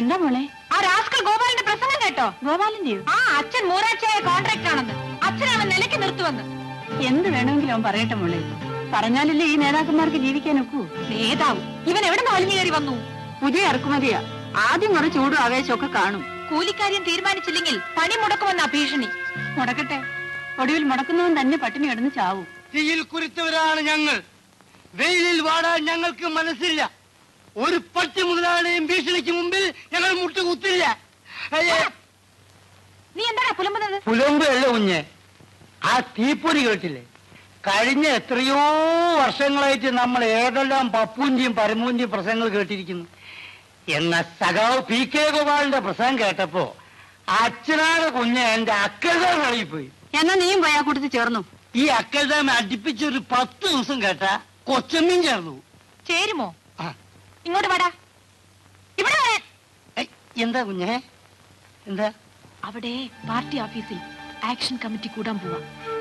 എന്താ മോളെ? ആ രാസ്കൽ ഗോപാലിന്റെ പ്രസംഗം കേട്ടോ? ഗോപാലിന്റെയോ? ആ അച്ഛൻ മൂരാച്ചയായ കോൺട്രാക്ട് ആണെന്ന്. അച്ഛനാണ് നിലയ്ക്ക് നിർത്തുവന്ന്. എന്ത് വേണമെങ്കിലും അവൻ പറയട്ടെ മോളെ. പറഞ്ഞാലല്ലേ ഈ നേതാക്കന്മാർക്ക് ജീവിക്കാൻ ഒക്കൂ നേതാവ് ഇവൻ എവിടെ നിന്ന് വലിഞ്ഞു കയറി വന്നു? പുതിയ ഇറക്കുമതിയാ. ആദ്യം കുറെ ചൂടും ആവേശമൊക്കെ കാണും. കൂലിക്കാര്യം തീരുമാനിച്ചില്ലെങ്കിൽ പണി മുടക്കുമെന്നാ ഭീഷണി. മുടക്കട്ടെ. ഒടുവിൽ മുടക്കുന്നവൻ തന്നെ പട്ടിണി കിടന്ന് ചാവും. തീയിൽ കുരുത്തവരാണ് ഞങ്ങൾ. വെയിലിൽ വാടാൻ ഞങ്ങൾക്ക് മനസ്സില്ല. ഒരു പട്ടി മുതലാളിയും ഭീഷണിക്ക് മുമ്പിൽ ഞങ്ങൾ മുട്ടുകുത്തില്ല അയ്യേ, നീ എന്താടാ പുലമ്പല്ല കുഞ്ഞെ. ആ തീപ്പൊരി കേട്ടില്ലേ? കഴിഞ്ഞ എത്രയോ വർഷങ്ങളായിട്ട് നമ്മൾ ഏതെല്ലാം പപ്പൂഞ്ചിയും പരമൂഞ്ചിയും പ്രസംഗങ്ങൾ കേട്ടിരിക്കുന്നു. എന്ന സഖാവ് പി കെ ഗോപാലിന്റെ പ്രസംഗം കേട്ടപ്പോ അച്ഛനാണ് കുഞ്ഞെ എന്റെ അക്കൽദാം കളിപ്പോയി എന്നാ നീയും പോയാ കൂട്ടത്തിൽ ചേർന്നു. ഈ അക്കൽദാം അടുപ്പിച്ച് ഒരു പത്ത് ദിവസം കേട്ട കൊച്ചമ്മീൻ ചേർന്നു. ചേരുമോ? ആ. ഇങ്ങോട്ട് വാടാ. ഇവിടെ എന്താ കുഞ്ഞേ? എന്താ? അവിടെ പാർട്ടി ഓഫീസിൽ ആക്ഷൻ കമ്മിറ്റി കൂടാൻ പോവാ.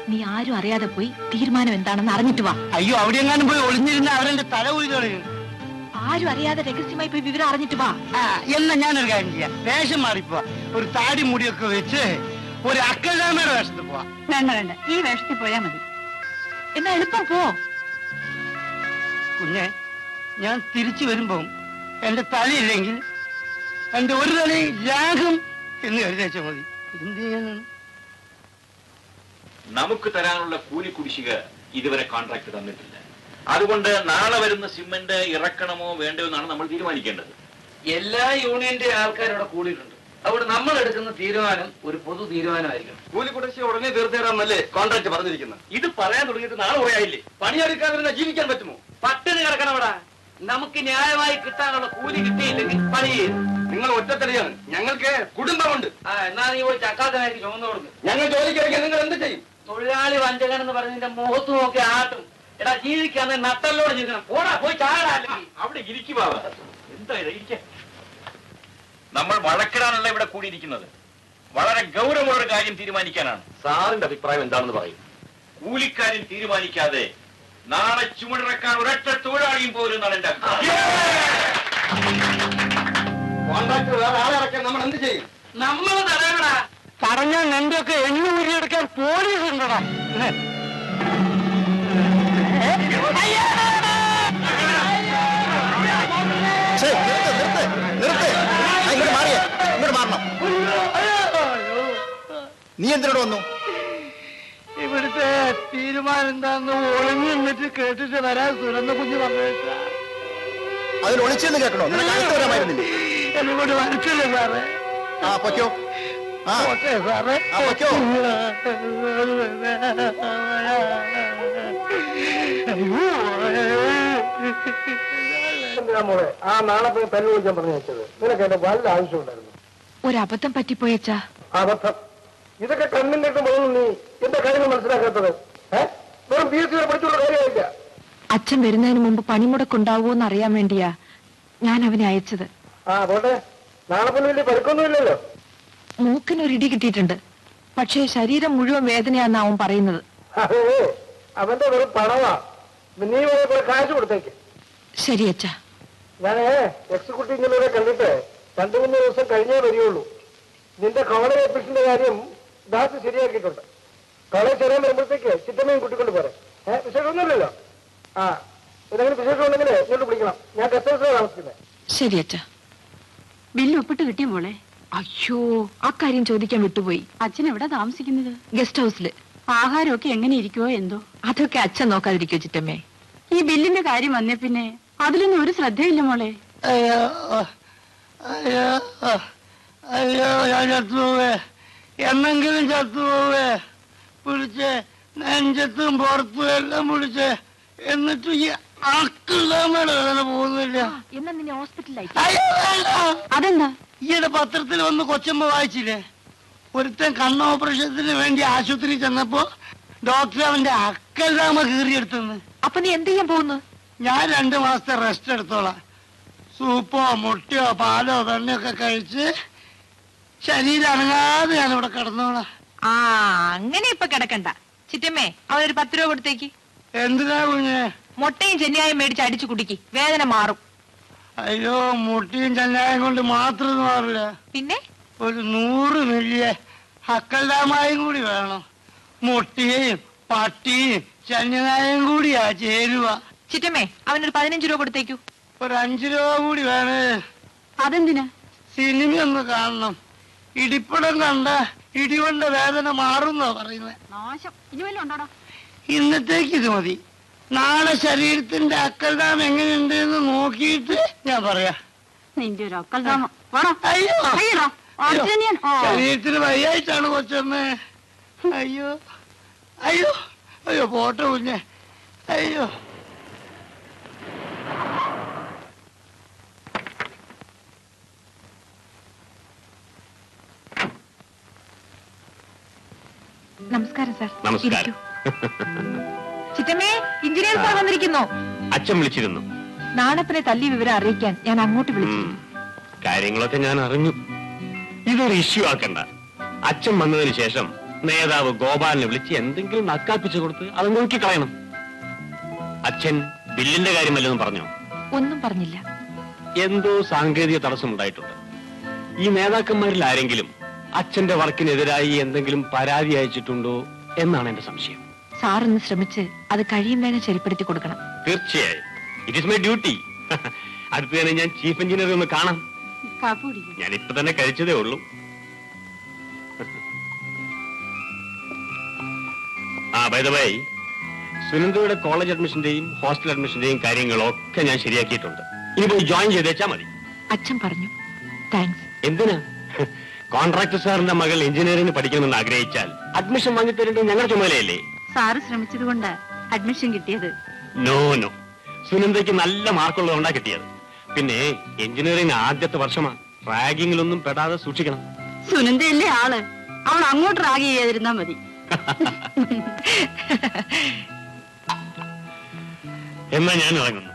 നീ ആരും അറിയാതെ പോയി തീരുമാനം എന്താണെന്ന് അറിഞ്ഞിട്ട് വാ. അയ്യോ അവിടെ എങ്ങാനും പോയി ഒളിഞ്ഞിരുന്ന അവരെ തല ഉയർന്നു കളയും. ആരും അറിയാതെ രഹസ്യമായി പോയി വിവരം അറിഞ്ഞിട്ട് വാ. എന്നാ ഞാനൊരു കാര്യം ചെയ്യാം. വേഷം മാറിപ്പോ ഒരു താടി മുടിയൊക്കെ വെച്ച് ഒരു അക്കൽദാമയുടെ വേഷത്തിൽ പോവാ. വേണ്ട വേണ്ട. ഈ വേഷത്തിൽ പോയാ മതി. എന്നാ എളുപ്പം പോ. കുഞ്ഞെ ഞാൻ തിരിച്ചു വരുമ്പം എന്റെ തലയില്ലെങ്കിൽ എന്റെ ഒരു തലയും ലാഘം എന്ന് കരുതേച്ച മതി. എന്ത് ചെയ്യാനാണ്? നമുക്ക് തരാനുള്ള കൂലി കുടിശ്ശിക ഇതുവരെ കോൺട്രാക്ട് തന്നിട്ടില്ല. അതുകൊണ്ട് നാളെ വരുന്ന സിമന്റ് ഇറക്കണമോ വേണ്ടോ എന്നാണ് നമ്മൾ തീരുമാനിക്കേണ്ടത്. എല്ലാ യൂണിയന്റെ ആൾക്കാരും കൂടിയിട്ടുണ്ട്. അവിടെ നമ്മൾ എടുക്കുന്ന തീരുമാനം ഒരു പൊതു തീരുമാനമായിരിക്കണം. കൂലി കുടിശ്ശിക ഉടനെ തീർത്തേരാന്നല്ലേ കോൺട്രാക്ട് പറഞ്ഞിരിക്കുന്നത്? ഇത് പറയാൻ തുടങ്ങിയിട്ട് നാളെ കുറയായില്ലേ പണിയെടുക്കാതിരുന്ന ജീവിക്കാൻ പറ്റുമോ? പട്ടിണി കിടക്കണം അവിടെ നമുക്ക് ന്യായമായി കിട്ടാനുള്ള കൂലി കിട്ടിയില്ലെങ്കിൽ പണി ചെയ്യും. നിങ്ങൾ ഒറ്റത്തടിയാണ്. ഞങ്ങൾക്ക് കുടുംബമുണ്ട്. ആ എന്നാ നീ പോയി ചക്കാത്തനായിട്ട് ചുമന്നു കൊടുക്കും. ഞങ്ങൾ ജോലിക്ക് നിങ്ങൾ എന്ത് ചെയ്യും? തൊഴിലാളി വഞ്ചകൻ എന്ന് പറഞ്ഞതിന്റെ മുഖത്ത് നോക്കി ആട്ടും. എടാ ജീവിക്കാൻ നട്ടല്ലോട് ജീവിക്കണം. പോടാ പോയി ചാടാ. അവിടെ ഇരിക്കുക എന്താ ഇത്? ഇരിക്ക. നമ്മൾ വഴക്കിടാനല്ല ഇവിടെ കൂടിയിരിക്കുന്നത്. വളരെ ഗൗരവമുള്ള ഒരു കാര്യം തീരുമാനിക്കാനാണ്. സാറിന്റെ അഭിപ്രായം എന്താണെന്ന് പറയും. കൂലിക്കാരൻ തീരുമാനിക്കാതെ നാളെ ചുമടിറക്കാൻ ഒരൊറ്റ തൊഴിലാളിയും പോലും എന്റെ കോൺട്രാക്ട് വേറെ ആളെ ഇറക്കാൻ നമ്മൾ എന്ത് ചെയ്യും? നമ്മൾ തടയണടാ പറഞ്ഞാൽ നിന്റെയൊക്കെ എണ്ണ ഊരിയെടുക്കാൻ പോലീസ് ഉണ്ടടാ. നീ എന്തിനോട് വന്നു? ഇവിടുത്തെ തീരുമാനം എന്താന്ന് ഒളിഞ്ഞു നിന്നിട്ട് കേട്ടിട്ട് വരാൻ സുരന്ന കുഞ്ഞ് പറഞ്ഞു അതിൽ ഒളിച്ചെന്ന് കേൾക്കണോ? എന്നോട് എന്നെ കൊണ്ട് വരത്തില്ല സാറേ. ആ പൊയ്ക്കോ. ആ പോട്ടെ സാറേ ആ, മോളെ? നാളെ പെണ്ണ് വിളിക്കാൻ പറഞ്ഞു വെച്ചത്. നിനക്ക് എന്റെ വല്ല ആവശ്യമുണ്ടായിരുന്നു? ഒരബദ്ധം പറ്റിപ്പോയച്ചാ അബദ്ധം? ഇതൊക്കെ കണ്ണിന്റെ മുതലും നീ എന്റെ കാര്യങ്ങൾ മനസ്സിലാക്കാത്തത്. വെറും പി എസ് സി പഠിച്ചുള്ള കാര്യമായില്ല അച്ഛൻ വരുന്നതിന് മുമ്പ് പണിമുടക്കുണ്ടാവുമോന്ന് അറിയാൻ വേണ്ടിയാ ഞാൻ അവനെ അയച്ചത്. ആ പോട്ടെ. നാളെ പിന്നെ വലിയ പരുക്കൊന്നുമില്ലല്ലോ മൂക്കിനൊരിടി കിട്ടിയിട്ടുണ്ട്. പക്ഷേ ശരീരം മുഴുവൻ വേദനയാണെന്ന് അവൻ പറയുന്നത്. അവന്റെ വെറും പണമാ. നീ കാശ് കൊടുത്തേക്ക്. ശരി അച്ഛാ. ഞാനേ എക്സിക്യൂട്ടീവ് കണ്ടിട്ട് രണ്ടു മൂന്ന് ദിവസം കഴിഞ്ഞേ വരികയുള്ളൂ നിന്റെ കോളേജ് ഓഫീസിന്റെ കാര്യം ദാസ് ശരിയാക്കിയിട്ടുണ്ട്. കോളേജ് ചെറിയാൻ വരുമ്പോഴത്തേക്ക് ചിറ്റമ്മയും കൂട്ടിക്കൊണ്ട് പോരെ. ഏഹ് വിശേഷമൊന്നുമില്ലല്ലോ? ആ എന്തെങ്കിലും വിശേഷം ഉണ്ടെങ്കിൽ ഇങ്ങോട്ട് വിളിക്കണം. ഞാൻ ഗസ്റ്റ് ഹൗസിലാണ് താമസിക്കുന്നത്. ശരി അച്ഛാ. ബില്ല് ഒപ്പിട്ട് കിട്ടിയ മോളെ? അയ്യോ ആ കാര്യം ചോദിക്കാൻ വിട്ടുപോയി. അച്ഛൻ എവിടെ താമസിക്കുന്നത്? ഗസ്റ്റ് ഹൗസിൽ ആഹാരമൊക്കെ എങ്ങനെ ഇരിക്കുവോ എന്തോ? അതൊക്കെ അച്ഛൻ നോക്കാതിരിക്കോ ചിറ്റമ്മേ. ഈ ബില്ലിന്റെ കാര്യം വന്നേ പിന്നെ. അതിലൊന്നും ഒരു ശ്രദ്ധയില്ല മോളെ. അയ്യോ അയ്യോ അയ്യോ ഞാൻ ചത്തുപോവേ. എന്നെങ്കിലും ചത്തുപോവേ. പിടിച്ച് നെഞ്ചത്തും പുറത്തും എല്ലാം പിടിച്ച് എന്നിട്ട് ഈ വേദന പോകുന്നില്ല. എന്നാ നിന്നെ ഹോസ്പിറ്റലിലായി അതെന്താ? ഈയിടെ പത്രത്തിൽ വന്ന് കൊച്ചമ്മ വായിച്ചില്ലേ? ഒരുത്തൻ കണ്ണ് ഓപ്പറേഷത്തിന് വേണ്ടി ആശുപത്രി ചെന്നപ്പോ ഡോക്ടർ അവന്റെ അക്കല്ലാമ കീറിയെടുത്തെന്ന്. അപ്പൊ നീ എന്ത് ചെയ്യാൻ പോകുന്നു? ഞാൻ രണ്ടു മാസത്തെ റെസ്റ്റ് എടുത്തോളാം. സൂപ്പോ മുട്ടയോ പാലോ വെണ്ണയൊക്കെ കഴിച്ച് ശരീരം അനങ്ങാതെ ഞാൻ ഇവിടെ കിടന്നോളാം. ആ അങ്ങനെ ഇപ്പൊ കിടക്കണ്ട. ചിറ്റമ്മേ അവനൊരു പത്ത് രൂപ കൊടുത്തേക്ക്. എന്തിനാ കുഞ്ഞ്? മുട്ടയും ചെന്നിയായും മേടിച്ച് അടിച്ചു കുടിക്ക്. വേദന മാറും. അയ്യോ മുട്ടിയും ചല്ലായം കൊണ്ട് മാത്രം മാറില്ല പിന്നെ? ഒരു നൂറ് മില്യ അക്കൽദാമായും കൂടി വേണം. മുട്ടിയും പട്ടിയും ചഞ്ഞനായും കൂടിയാ ചേരുവ. ചിറ്റമ്മേ അവനൊരു പതിനഞ്ച് രൂപ കൊടുത്തേക്കു. ഒരു അഞ്ചു രൂപ കൂടി വേണേ. അതെന്തിനാ? സിനിമ ഒന്ന് കാണണം. ഇടിപ്പടം കണ്ട ഇടികൊണ്ട വേദന മാറുന്നോ പറയുന്നത് നാശം. ഇനി വല്ലതും ഉണ്ടോടാ? ഇന്നത്തേക്ക് ഇത് മതി. നാളെ ശരീരത്തിന്റെ അക്കൽദാം എങ്ങനെയുണ്ട് എന്ന് നോക്കിയിട്ട് ഞാൻ പറയാ. നിന്റെ ഒരു അക്കൽതാമം. അയ്യോ. ശരീരത്തിന് വയ്യായിട്ടാണ് കൊച്ചമ്മേ. അയ്യോ. അയ്യോ. അയ്യോ പോട്ടെ കുഞ്ഞെ. അയ്യോ. നമസ്കാരം സാർ. നമസ്കാരം. ചിറ്റമ്മേ എഞ്ചിനീയർ സാർ വന്നിരിക്കുന്നു. അച്ഛൻ വിളിച്ചിരുന്നു. നാണപ്പനെ തല്ലി വിവരം അറിയിക്കാൻ ഞാൻ അങ്ങോട്ട് വിളിച്ചു. കാര്യങ്ങളൊക്കെ ഞാൻ അറിഞ്ഞു. ഇതൊരു ഇഷ്യൂ ആക്കണ്ട. അച്ഛൻ വന്നതിന് ശേഷം നേതാവ് ഗോപാലിനെ വിളിച്ച് എന്തെങ്കിലും നക്കാപ്പിച്ചു കൊടുത്ത് അത് നോക്കിക്കളയണം. അച്ഛൻ ബില്ലിന്റെ കാര്യമല്ലെന്ന് പറഞ്ഞോ? ഒന്നും പറഞ്ഞില്ല. എന്തോ സാങ്കേതിക തടസ്സം ഉണ്ടായിട്ടുണ്ട് ഈ നേതാക്കന്മാരിൽ ആരെങ്കിലും അച്ഛന്റെ വർക്കിനെതിരായി എന്തെങ്കിലും പരാതി അയച്ചിട്ടുണ്ടോ എന്നാണ് എന്റെ സംശയം. സാർ ഒന്ന് ശ്രമിച്ച് അത് കഴിയും വേണം ശരിപ്പെടുത്തി കൊടുക്കണം. തീർച്ചയായും. ഇറ്റ് ഇസ് മൈ ഡ്യൂട്ടി അടുത്ത് തന്നെ ഞാൻ ചീഫ് എഞ്ചിനീയർ ഒന്ന് കാണാം. ഞാൻ ഇപ്പൊ തന്നെ കഴിച്ചതേ ഉള്ളൂ. ആ ബൈദവായി സുനന്ദയുടെ കോളേജ് അഡ്മിഷന്റെയും ഹോസ്റ്റൽ അഡ്മിഷന്റെയും കാര്യങ്ങളൊക്കെ ഞാൻ ശരിയാക്കിയിട്ടുണ്ട്. ഇനി പോയി ജോയിൻ ചെയ്തേച്ചാ മതി. അച്ഛൻ പറഞ്ഞു. താങ്ക്സ് എന്തിനാ? കോൺട്രാക്ടർ സാറിന്റെ മകൾ എഞ്ചിനീയറിംഗ് പഠിക്കണമെന്ന് ആഗ്രഹിച്ചാൽ അഡ്മിഷൻ വാങ്ങിത്തരേണ്ടത് ഞങ്ങളുടെ ചുമതലയല്ലേ? സാറ് ശ്രമിച്ചത് കൊണ്ട് അഡ്മിഷൻ കിട്ടിയത്. നോ നോ സുനന്ദയ്ക്ക് നല്ല മാർക്കുള്ളതുകൊണ്ടാ കിട്ടിയത്. പിന്നെ എഞ്ചിനീയറിംഗ് ആദ്യത്തെ വർഷമാ റാഗിങ്ങിലൊന്നും പെടാതെ സൂക്ഷിക്കണം. സുനന്ദയല്ലേ ആൾ? അവൾ അങ്ങോട്ട് റാഗ് ചെയ്യാതിരുന്നാ മതി. എന്നാ ഞാൻ ഇറങ്ങുന്നു.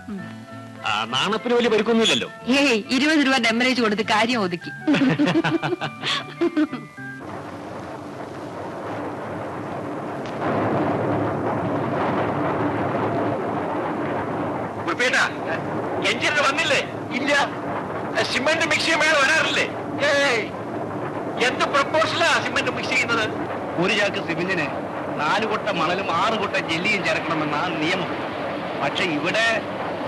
നാണപ്പിന് വലിയ പരിക്കൊന്നുമില്ലല്ലോ. ഏയ് ഇരുപത് രൂപ ഡെമറേജ് കൊടുത്ത് കാര്യം ഒതുക്കി. എഞ്ചിനീയർ വന്നില്ലേ? ഇല്ല. സിമെന്റ് മിക്സ് ചെയ്യുമ്പോൾ വരാറില്ലേ? എന്ത് പ്രപ്പോസലാ സിമെന്റ് മിക്സ് ചെയ്യുന്നത്? ഒരു ചാക്ക് സിമെന്റിന് നാല് കൊട്ട മണലും ആറ് കൊട്ട ജെല്ലിയും ചേർക്കണമെന്നാണ് നിയമം. പക്ഷെ ഇവിടെ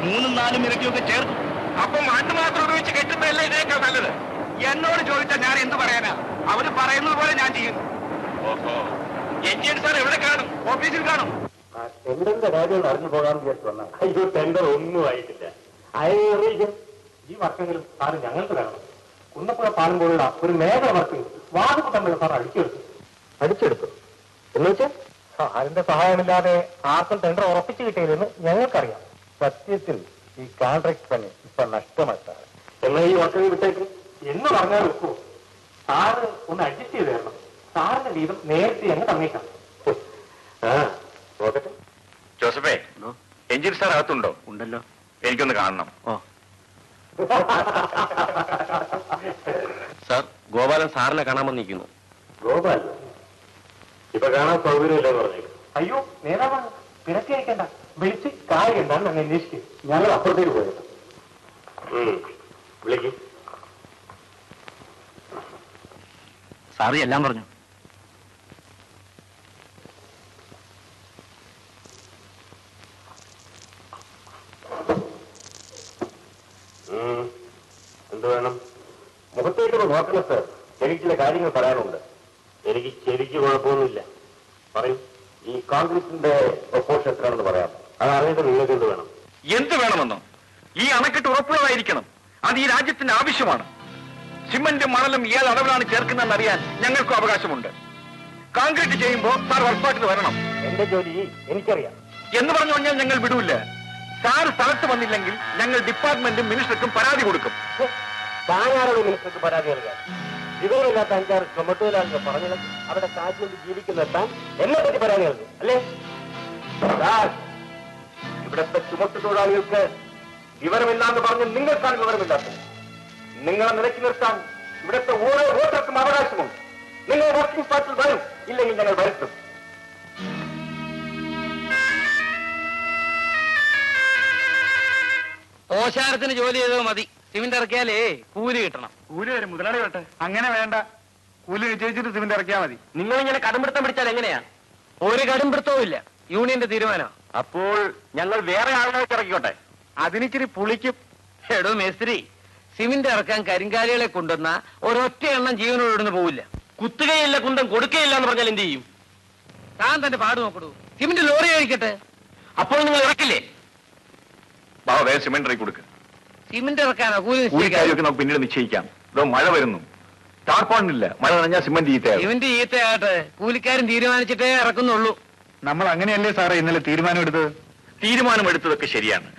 മൂന്നും നാലും ഇരട്ടിയൊക്കെ ചേർക്കും. അപ്പൊ മണ്ണ് മാത്രം ഉപയോഗിച്ച് കെട്ടുന്നതല്ലേ ഇതിനേക്കാൾ നല്ലത്? എന്നോട് ചോദിച്ചാൽ ഞാൻ എന്ത് പറയാനാ? അവർ പറയുന്നത് പോലെ ഞാൻ ചെയ്യുന്നു ഓഹോ. എഞ്ചിനീയർ സാർ എവിടെ കാണും? ഓഫീസിൽ കാണും. ടെൻഡറിന്റെ കാര്യം അറിഞ്ഞു പോകാൻ വിചാരിച്ചു വന്ന. അയ്യോ ടെൻഡർ ഒന്നും ആയിട്ടില്ല. അയറിയിക്കും ഈ വർക്കെങ്കിലും സാറ് ഞങ്ങൾക്ക് വേണം കുന്നപ്പുഴ പാലം പോലുള്ള ഒരു മേഖല വർക്ക് വാതിപ്പ് തമ്മിൽ സാർ അടിച്ചെടുത്തു. അടിച്ചെടുത്തു? എന്ന് വെച്ചാൽ അതിന്റെ സഹായമില്ലാതെ ആർക്കും ടെൻഡർ ഉറപ്പിച്ചു കിട്ടിയില്ലെന്ന് ഞങ്ങൾക്കറിയാം. സത്യത്തിൽ ഈ കോൺട്രാക്ട് പണി ഇപ്പൊ നഷ്ടമായി സാർ എന്നാൽ ഈ വർക്കിന് വിട്ടേക്ക്? എന്ന് പറഞ്ഞാൽ ഒക്കെ. സാറ് ഒന്ന് അഡ്ജസ്റ്റ് ചെയ്ത് തരണം. സാറിന്റെ വീതം നേരത്തെ അങ്ങ് തന്നേക്കാം. ആ നോക്കട്ടെ. ജോസഫേ എഞ്ചിൻ സാർ അകത്തുണ്ടോ? ഉണ്ടല്ലോ. എനിക്കൊന്ന് കാണണം. സാർ ഗോപാലൻ സാറിനെ കാണാൻ വന്നിരിക്കുന്നു. ഗോപാലൻ ഇപ്പൊ കാണാൻ സൗകര്യമില്ല പറഞ്ഞു അയ്യോ നേതാവാണ് പിണക്കി അയക്കണ്ട വിളിച്ച് കാര്യം എന്താണെന്ന് അങ്ങ് അന്വേഷിക്കും. ഞങ്ങൾ അപ്പുറത്തേക്ക് പോയത് വിളിക്കും. സാറി എല്ലാം പറഞ്ഞു. എന്ത് വേണം? മുഖത്തേക്കൊന്ന് നോക്കണം സാർ. എനിക്ക് ചില കാര്യങ്ങൾ പറയാനുണ്ട്. എനിക്ക് ശരിക്ക് കുഴപ്പമൊന്നുമില്ല. പറയൂ. ഈ കോൺഗ്രസിന്റെ പ്രപ്പോഷൻ എത്രയാണെന്ന് പറയാം. അത് അറിയാതെ നിങ്ങൾക്ക് എന്ത് വേണം? എന്ത് വേണമെന്നോ? ഈ അണക്കെട്ട് ഉറപ്പുള്ളതായിരിക്കണം. അത് ഈ രാജ്യത്തിന്റെ ആവശ്യമാണ്. സിമന്റും മണലും ഏത് അളവിലാണ് ചേർക്കുന്നതെന്ന് അറിയാൻ ഞങ്ങൾക്കും അവകാശമുണ്ട്. കോൺക്രീറ്റ് ചെയ്യുമ്പോൾ സാർ വർക്ക്ഷോപ്പിന് വരണം. എന്റെ ജോലി എനിക്കറിയാം. എന്ന് പറഞ്ഞു കഴിഞ്ഞാൽ ഞങ്ങൾ വിടൂല്ല. സാർ സ്ഥലത്ത് വന്നില്ലെങ്കിൽ ഞങ്ങൾ ഡിപ്പാർട്ട്മെന്റും മിനിസ്റ്റർക്കും പരാതി കൊടുക്കും. താനാരുടെ മിനിസ്റ്റർക്ക് പരാതി നൽകാൻ. വിവരമില്ലാത്ത അഞ്ചാറ് ചുമട്ടുതൊഴിലാളികൾ പറഞ്ഞത് അവരുടെ കാശ് ജീവിക്കുന്ന താൻ എന്നെ പറ്റി പരാതി നൽകും അല്ലേ? ഇവിടുത്തെ ചുമട്ടു തൊഴിലാളികൾക്ക് വിവരമില്ലാന്ന് പറഞ്ഞ് നിങ്ങൾക്കാണ് വിവരമില്ലാത്തത്. നിങ്ങളെ നിലക്കി നിർത്താൻ ഇവിടുത്തെ ഓരോ വോട്ടർക്കും അവകാശമുണ്ട്. നിങ്ങൾ വർക്കിംഗ് പാർട്ടിൽ വരും ഇല്ലെങ്കിൽ ഞങ്ങൾ വരുത്തും. ഓശാരത്തിന് ജോലി ചെയ്തോ മതി. സിമെന്റ് ഇറക്കിയാലേ കൂലി കിട്ടണം. കൂലി വരും. മുതലാളി വട്ടെ അങ്ങനെ വേണ്ട. കൂലി നിശ്ചയിച്ചിട്ട് സിമെന്റ് ഇറക്കിയാൽ മതി. നിങ്ങൾ ഇങ്ങനെ കടുംപിടുത്തം പിടിച്ചാൽ എങ്ങനെയാ? ഒരു കടുംപിടുത്തവും ഇല്ല. യൂണിയന്റെ തീരുമാനം അപ്പോൾ ഞങ്ങൾ വേറെ ആളുകളെ ഇറക്കിക്കോട്ടെ? അതിനിച്ചിരി പുളിക്കും. എടോ മേസ്ത്രി സിമെന്റ് ഇറക്കാൻ കരിങ്കാലികളെ കൊണ്ടുവന്ന ഒരൊറ്റ എണ്ണം ജീവനോട് ഇടുന്ന് പോവില്ല. കുത്തുകയില്ല കുന്തം കൊടുക്കുകയില്ല എന്ന് പറഞ്ഞാൽ എന്ത് ചെയ്യും? താൻ തന്റെ പാട് നോക്കടൂ. സിമെന്റ് ലോറി കഴിക്കട്ടെ അപ്പോൾ നിങ്ങൾ ഇറക്കില്ലേ? സിമെന്റ് ഇറക്കി കൊടുക്കുക സിമെന്റ് ഇറക്കാനോ കൂലി നമുക്ക് പിന്നീട് നിശ്ചയിക്കാം. ഇതോ മഴ വരുന്നു. ടാർപ്പാണില്ല മഴ നനഞ്ഞാൽ സിമെന്റ് ചീത്തയാകും സിമെന്റ് ചീത്തയാകട്ടെ കൂലിക്കാരൻ തീരുമാനിച്ചിട്ടേ ഇറക്കുന്നുള്ളൂ. നമ്മൾ അങ്ങനെയല്ലേ സാറേ ഇന്നലെ തീരുമാനമെടുത്തത് തീരുമാനമെടുത്തതൊക്കെ ശരിയാണ്.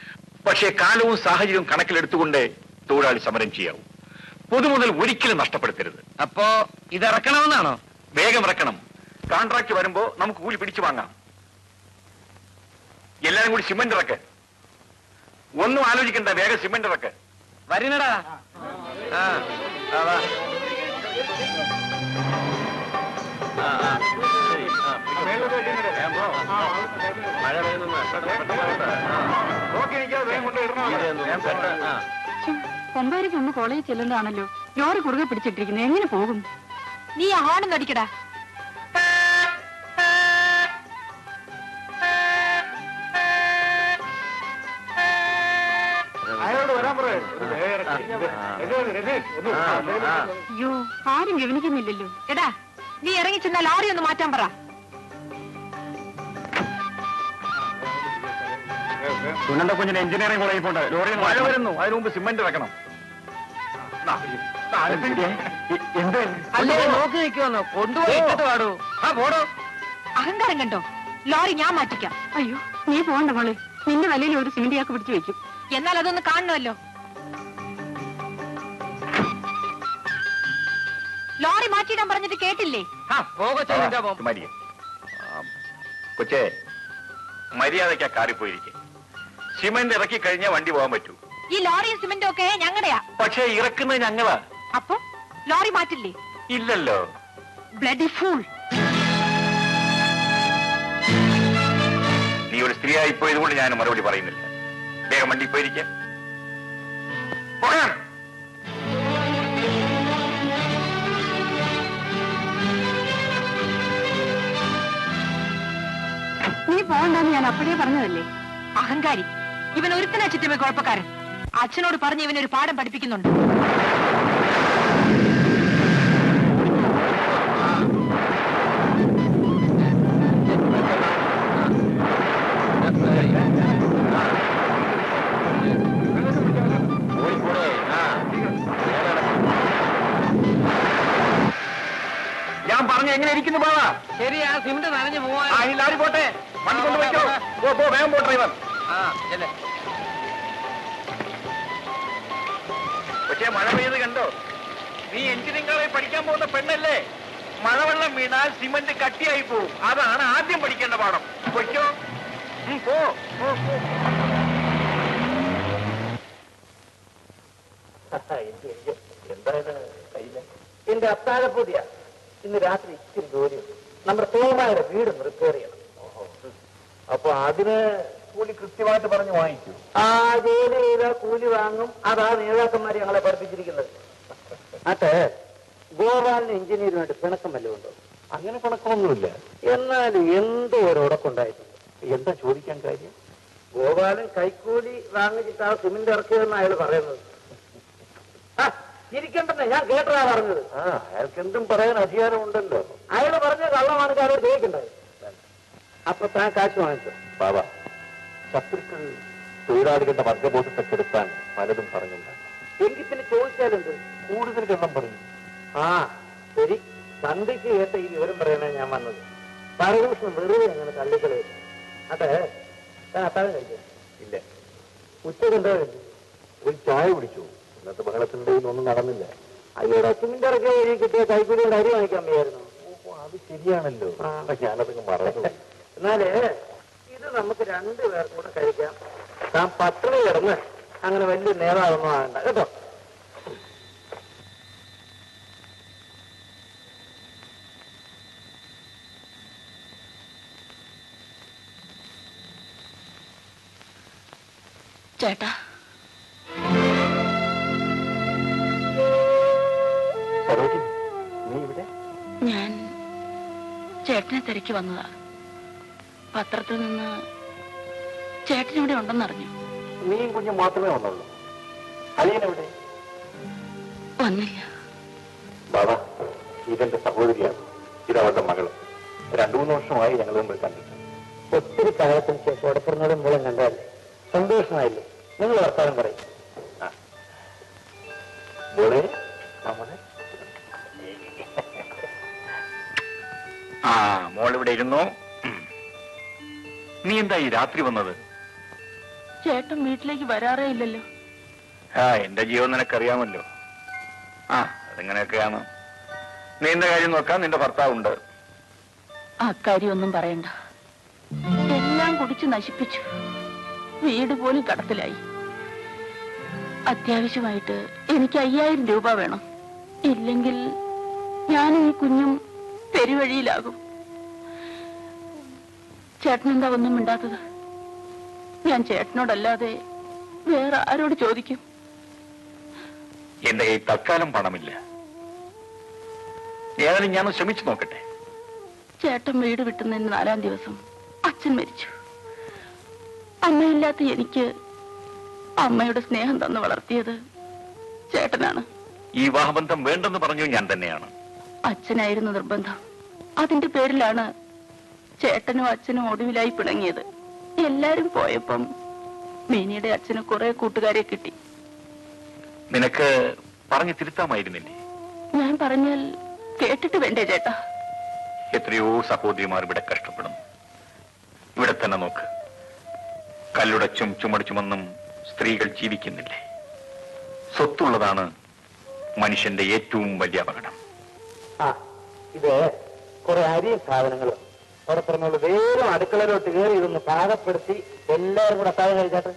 പക്ഷേ കാലവും സാഹചര്യവും കണക്കിലെടുത്തുകൊണ്ട് തൊഴിലാളി സമരം ചെയ്യാവൂ. പൊതുമുതൽ ഒരിക്കലും നഷ്ടപ്പെടുത്തരുത്. അപ്പോ ഇത് ഇറക്കണമെന്നാണോ വേഗം ഇറക്കണം. കോൺട്രാക്ട് വരുമ്പോ നമുക്ക് കൂലി പിടിച്ചു വാങ്ങാം. എല്ലാരും കൂടി സിമന്റ് ഇറക്ക്. ഒന്നും ആലോചിക്കണ്ട വേഗം സിമെന്റ് ഇറക്ക്. വരുന്നടാ ആ. ആ, വാ. മഴ പെയ്യുന്നു ഒന്ന് കോളേജിൽ ചെല്ലുന്നതാണല്ലോ. ലോറി കുറുകെ പിടിച്ചിട്ടിരിക്കുന്നത് എങ്ങനെ പോകും? നീ ആ ഹോണൊന്നും അയ്യോ ആരും ഗവനിക്കുന്നില്ലല്ലോ. എടാ നീ ഇറങ്ങി ചെന്നാൽ ലോറി ഒന്ന് മാറ്റാൻ പറ. സുനന്ദ കുഞ്ഞിന് എഞ്ചിനീയറിംഗ് കോളേജിൽ പോണ്ട് ലോറി മഴ വരുന്നു. അതിനു മുമ്പ് സിമെന്റ് വെക്കണം. അഹങ്കാരം കണ്ടോ? ലോറി ഞാൻ മാറ്റിക്കാം. അയ്യോ നീ പോണ്ട മോളെ. നിന്റെ വലയിൽ ഒരു സിമന്റ് പിടിച്ചു വെക്കും. എന്നാൽ അതൊന്ന് കാണണമല്ലോ മാറ്റിയിടാൻ പറഞ്ഞിട്ട് കേട്ടില്ലേ? കൊച്ചേ മര്യാദയ്ക്കാ കാറിൽ പോയിരിക്കെ. സിമെന്റ് ഇറക്കി കഴിഞ്ഞാൽ വണ്ടി പോകാൻ പറ്റൂ. ഈ ലോറിയും സിമെന്റും ഒക്കെ ഞങ്ങളുടെയാ. പക്ഷേ ഇറക്കുന്നത് ഞങ്ങളാ. അപ്പൊ ലോറി മാറ്റില്ലേ? ഇല്ലല്ലോ. ബ്ലഡി ഫൂൾ നീ ഒരു സ്ത്രീയായി പോയതുകൊണ്ട് കൊണ്ട് ഞാൻ മറുപടി പറയുന്നില്ല. വേഗം വണ്ടി പോയിരിക്കാം. പോകാം പോകണ്ടെന്ന് ഞാൻ അപ്പോഴേ പറഞ്ഞതല്ലേ? അഹങ്കാരി. ഇവൻ ഒരുത്തനാ ചിറ്റമ്മ കുഴപ്പക്കാരൻ. അച്ഛനോട് പറഞ്ഞ് ഇവനൊരു പാഠം പഠിപ്പിക്കുന്നുണ്ട്. ഞാൻ പറഞ്ഞു എങ്ങനെ ഇരിക്കുന്നു ബാബാ ശരി ആ സിമെന്റ് നനഞ്ഞു പോവാ. ലാരി പോട്ടെ. വണ്ടി പോ പോ വേഗം പോ ഡ്രൈവർ പക്ഷേ മഴ പെയ്ത് കണ്ടോ? നീ എഞ്ചിനീയറിംഗ് കോളേജിൽ പഠിക്കാൻ പോകുന്ന പെണ്ണല്ലേ? മഴവെള്ളം വീണാൽ സിമന്റ് കട്ടിയായി പോവും. അതാണ് ആദ്യം പഠിക്കേണ്ട പാഠം. പൊയ്ക്കോ. പോ പോ, പോ. എന്റെ അത്താഴപ്പൊതിയാ ഇന്ന് രാത്രി ഇച്ചിരി ജോലിയുണ്ട് നമ്മുടെ തോമായുടെ വീട് റിപ്പയർ ചെയ്യണം. അപ്പൊ അതിന് കൂലി കൃത്യമായിട്ട് പറഞ്ഞ് വാങ്ങിച്ചു ആ ജോലി ചെയ്താൽ കൂലി വാങ്ങും. അതാ നേതാക്കന്മാർ ഞങ്ങളെ പഠിപ്പിച്ചിരിക്കുന്നത്. അതെ ഗോപാലിന് എഞ്ചിനീയറുമായിട്ട് പിണക്കം വല്ലതും ഉണ്ടോ അങ്ങനെ പിണക്കമൊന്നുമില്ല. എന്നാലും എന്തോ ഒരു ഉടക്കുണ്ടായിട്ടുണ്ട് എന്താ ചോദിക്കാൻ കാര്യം? ഗോപാലൻ കൈക്കൂലി വാങ്ങിച്ചിട്ടാ സിമെന്റ് ഇറക്കിയതെന്ന് അയാൾ പറയുന്നത്. ആ, ഇരിക്കണ്ടെന്നേ ഞാൻ കേട്ടതാ പറഞ്ഞത്. ആ അയാൾക്ക് എന്തും പറയാൻ അധികാരമുണ്ടല്ലോ. അയാൾ പറഞ്ഞ കള്ളമാണ് കാര്യം ചോദിക്കണ്ടത് അപ്പൊ താൻ കാശ് വാങ്ങിച്ചു? ബാബ ശത്രുക്കൾ തൊഴിലാളികളുടെ വർഗബോധത്തെ കെടുത്താൻ പലതും പറഞ്ഞുണ്ടാകും എങ്കിൽ പിന്നെ ചോദിച്ചാലെന്ത്? കൂടുതൽ കണ്ണം പറയും. ആ ശരി. തന്തയ്ക്ക് കേട്ട ഈ വിവരം പറയാനാണ് ഞാൻ വന്നത്. പരദൂഷണം വെറുതെ അങ്ങനെ തള്ളിക്കളെ അതെ താൻ അത്താഴം കഴിച്ചു? ഇല്ല. ഉച്ചയ്ക്ക് എന്താ ഒരു ചായ കുടിച്ചു. ഇന്നത്തെ ബഹളത്തിന്റെ ഒന്നും നടന്നില്ല. അയ്യോടെ സിമെന്റ് ഇറക്കിയ വഴി കിട്ടിയ കൈക്കൂലിയുടെ അരി വാങ്ങിക്കാൻ വയ്യായിരുന്നു? ഓ, അത് ശരിയാണല്ലോ. ഞാനതൊക്കെ മറന്നു എന്നാൽ ഇത് നമുക്ക് രണ്ടു പേർക്കും കൂടെ കഴിക്കാം. താൻ പട്ടിണി കിടന്ന് അങ്ങനെ വലിയ നേതാവൊന്നും ആകണ്ട കേട്ടോ? ചേട്ടാ. ഞാൻ ചേട്ടനെ തിരക്കി വന്നതാണ് പത്രത്തിൽ നിന്ന് ചേട്ടൻ ഇവിടെ ഉണ്ടെന്നറിഞ്ഞു നീയും കുഞ്ഞും മാത്രമേ വന്നുള്ളൂ. അലിയനെവിടെ വന്നില്ല. ബാബ ഇതെന്റെ സഹോദരിയാണ്. ഇതവളുടെ മകൾ രണ്ടു മൂന്ന് വർഷമായി ഞങ്ങൾ തമ്മിൽ കണ്ടിട്ട്. ഒത്തിരി കാലത്തിന് ശേഷം ഉടപ്പുറങ്ങളും മൂലം കണ്ടാൽ സന്തോഷമായില്ലേ? നിങ്ങൾ വർത്താനം പറയും. മോളെ നമ്മളെ ആ മോളിവിടെ ഇവിടെ ഇരുന്നു. നീ എന്താ ഈ രാത്രി വന്നത്? ചേട്ടൻ വീട്ടിലേക്ക് വരാറേ ഇല്ലല്ലോ. ആ എന്റെ ജീവൻ നിനക്കറിയാമല്ലോ. ആ അതിങ്ങനെയൊക്കെയാണ്? നീ എന്റെ കാര്യം നോക്കാൻ നിന്റെ ഭർത്താവുണ്ട്. അക്കാര്യം ഒന്നും പറയണ്ട. എല്ലാം കുടിച്ച് നശിപ്പിച്ചു. വീട് പോലും കടത്തിലായി. അത്യാവശ്യമായിട്ട് എനിക്ക് അയ്യായിരം രൂപ വേണം. ഇല്ലെങ്കിൽ ഞാനും ഈ കുഞ്ഞും പെരുവഴിയിലാകും. ചേട്ടനെന്താ ഒന്നും മിണ്ടാത്തത്? ഞാൻ ചേട്ടനോടല്ലാതെ വേറെ ആരോട് ചോദിക്കും? എന്റെ കൈ തൽക്കാലം പണമില്ല. ഏതായാലും ഞാൻ ശ്രമിച്ചു നോക്കട്ടെ. ചേട്ടൻ വീട് വിട്ടുന്നതിന് നാലാം ദിവസം അച്ഛൻ മരിച്ചു. അമ്മയില്ലാത്ത എനിക്ക് അമ്മയുടെ സ്നേഹം തന്നു വളർത്തിയത് ചേട്ടനാണ്. ഈ വിവാഹബന്ധം വേണ്ടെന്ന് പറഞ്ഞു ഞാൻ തന്നെയാണ്. അച്ഛനായിരുന്നു നിർബന്ധം. അതിന്റെ പേരിലാണ് ചേട്ടനും അച്ഛനും ഒടുവിലായി പിണങ്ങിയത്. എല്ലാരും പോയപ്പം മിനിയുടെ അച്ഛന് കുറെ കൂട്ടുകാരെ കിട്ടി. നിനക്ക് പറഞ്ഞു തിരുത്താമായിരുന്നില്ലേ? ഞാൻ പറഞ്ഞാൽ കേട്ടിട്ട് വേണ്ടേ ചേട്ടാ? എത്രയോ സഹോദരിമാർ ഇവിടെ കഷ്ടപ്പെടുന്നു. ഇവിടെ തന്നെ നോക്ക്. കല്ലുടച്ചും ചുമടിച്ചുമെന്നും സ്ത്രീകൾ ജീവിക്കുന്നില്ലേ? സ്വത്തുള്ളതാണ് മനുഷ്യന്റെ ഏറ്റവും വലിയ അപകടം. ആ ഇത് കുറെ അരിയും സാധനങ്ങളും. അവിടെ പറഞ്ഞോളൂ വേഗം അടുക്കളയിലോട്ട് കയറി ഇതൊന്ന് പാകപ്പെടുത്തി എല്ലാവരും കൂടെ അത്താഴം കഴിച്ചാട്ട്.